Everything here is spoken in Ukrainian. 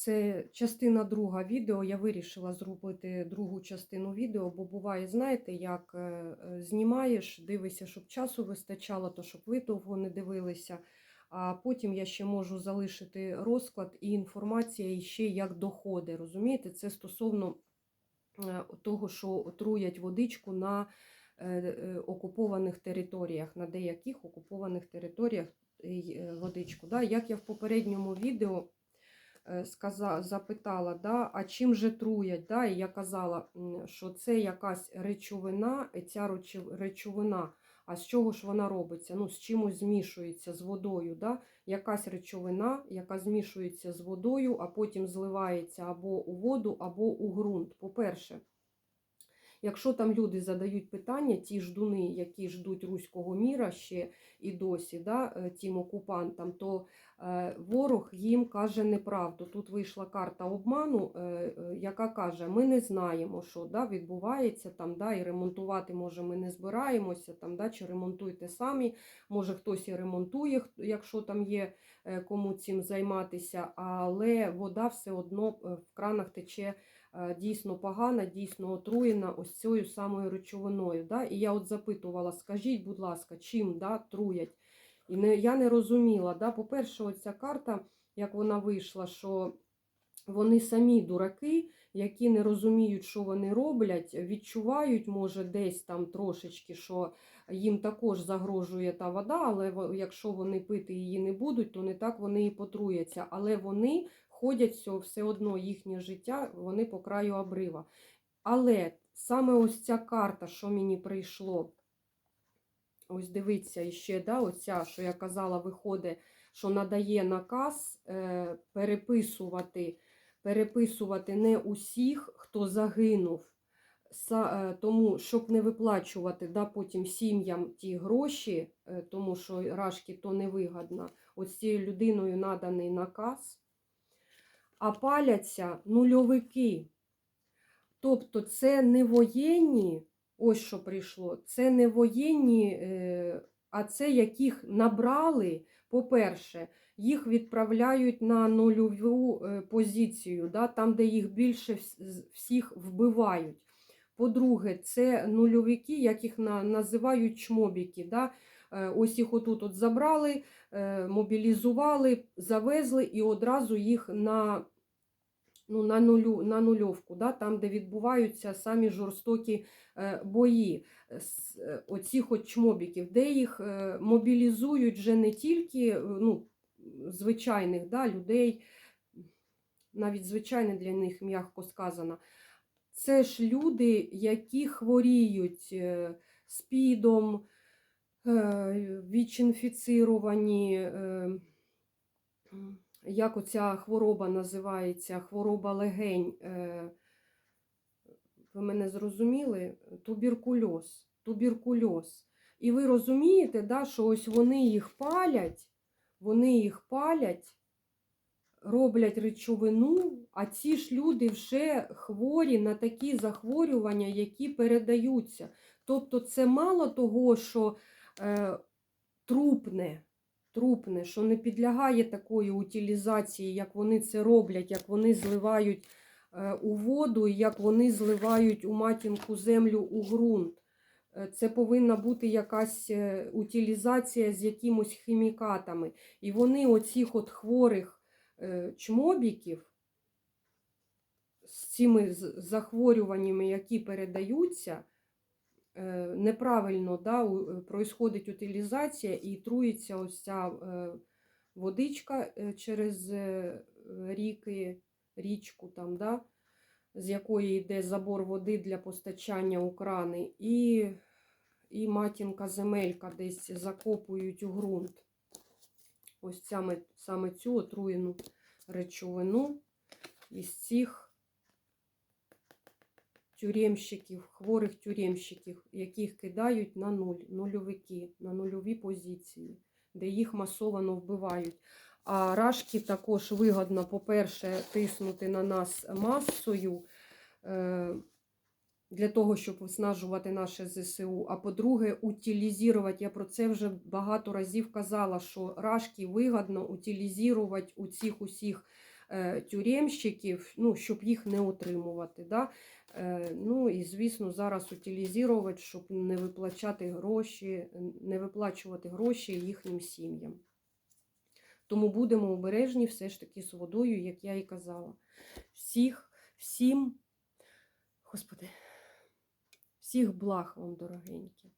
Це частина друга відео. Я вирішила зробити другу частину відео, бо буває, знаєте, як е, е, знімаєш, дивишся, щоб часу вистачало, то щоб ви довго не дивилися. А потім я ще можу залишити розклад і інформація і ще як доходи. Розумієте, це стосовно е, того, що отруять водичку на окупованих територіях, на деяких окупованих територіях водичку. Як я в попередньому відео е, сказа, запитала, да, а чим же труять? Да? І я казала, що це якась речовина, ця речовина, а з чого ж вона робиться? Ну, з чимось змішується з водою. Да? Якась речовина, яка змішується з водою, а потім зливається або у воду, або у ґрунт. По-перше, Якщо там люди задають питання, ті ждуни, які ждуть руського міра ще і досі, да, е, тим окупантам, то е, ворог їм каже неправду. Тут вийшла карта обману, е, яка каже: ми не знаємо, що да, відбувається там, да, і ремонтувати може ми не збираємося, там, да, чи ремонтуйте самі, може хтось і ремонтує, якщо там є кому цим займатися, але вода все одно в кранах тече дійсно погана, дійсно отруєна ось цією самою речовиною. Да? І я от запитувала, скажіть, будь ласка, чим да, труять? І не, я не розуміла. Да? По-перше, оця карта, як вона вийшла, що вони самі дураки, які не розуміють, що вони роблять, відчувають, може, десь там трошечки, що їм також загрожує та вода, але якщо вони пити її не будуть, то не так вони і потруяться. Але вони ходять все, одно їхнє життя, вони по краю обрива. Але саме ось ця карта, що мені прийшло, ось дивіться, іще, да, оця, що я казала, виходить, що надає наказ е, переписувати, переписувати не усіх, хто загинув. Е, Тому, щоб не виплачувати да, потім сім'ям ті гроші, е, тому що рашки то невигідно, ось цією людиною наданий наказ, а паляться нульовики. Тобто це не воєнні, ось що прийшло, це не воєнні, е, а це яких набрали, по-перше, їх відправляють на нульову е, позицію, да, там, де їх більше всіх вбивають. По-друге, це нульовики, як називають чмобіки. Да? Е, Ось їх отут от забрали, мобілізували, завезли і одразу їх на, ну, на, нулю, на нульовку, да? там, де відбуваються самі жорстокі е, бої е, оцих от чмобіків, де їх е, мобілізують вже не тільки ну, звичайних да, людей, навіть звичайне для них м'яко сказано. Це ж люди, які хворіють спідом, ВІЧ-інфіцировані, як оця хвороба називається, хвороба легень. е, Ви мене зрозуміли? Туберкульоз. Туберкульоз. І ви розумієте, да, що ось вони їх палять, вони їх палять, роблять речовину, а ці ж люди вже хворі на такі захворювання, які передаються. Тобто це мало того, що е, трупне, трупне, що не підлягає такої утилізації, як вони це роблять, як вони зливають е, у воду, як вони зливають у матінку землю у ґрунт. Е, Це повинна бути якась е, утилізація з якимось хімікатами. І вони оцих от хворих чмобіків з цими захворюваннями, які передаються, неправильно да, е, утилізація і труїться ось ця е, водичка е, через е, ріки, річку, там, да, з якої йде забор води для постачання у крани, і, і матінка земелька десь закопують у ґрунт. Ось саме, саме цю отруєну речовину із цих тюремщиків, хворих тюремщиків, яких кидають на нуль, нульовики, на нульові позиції, де їх масовано вбивають. А рашки також вигодно, по-перше, тиснути на нас масою е, для того, щоб виснажувати наше ЗСУ. А по-друге, утилізувати. Я про це вже багато разів казала, що рашки вигодно утилізувати у цих усіх тюремщиків, ну, щоб їх не отримувати. Да? Е, Ну і звісно, зараз утилізувати, щоб не виплачати гроші, не виплачувати гроші їхнім сім'ям. Тому будемо обережні все ж таки з водою, як я і казала. Всіх, всім, господи, всіх благ вам, дорогенькі.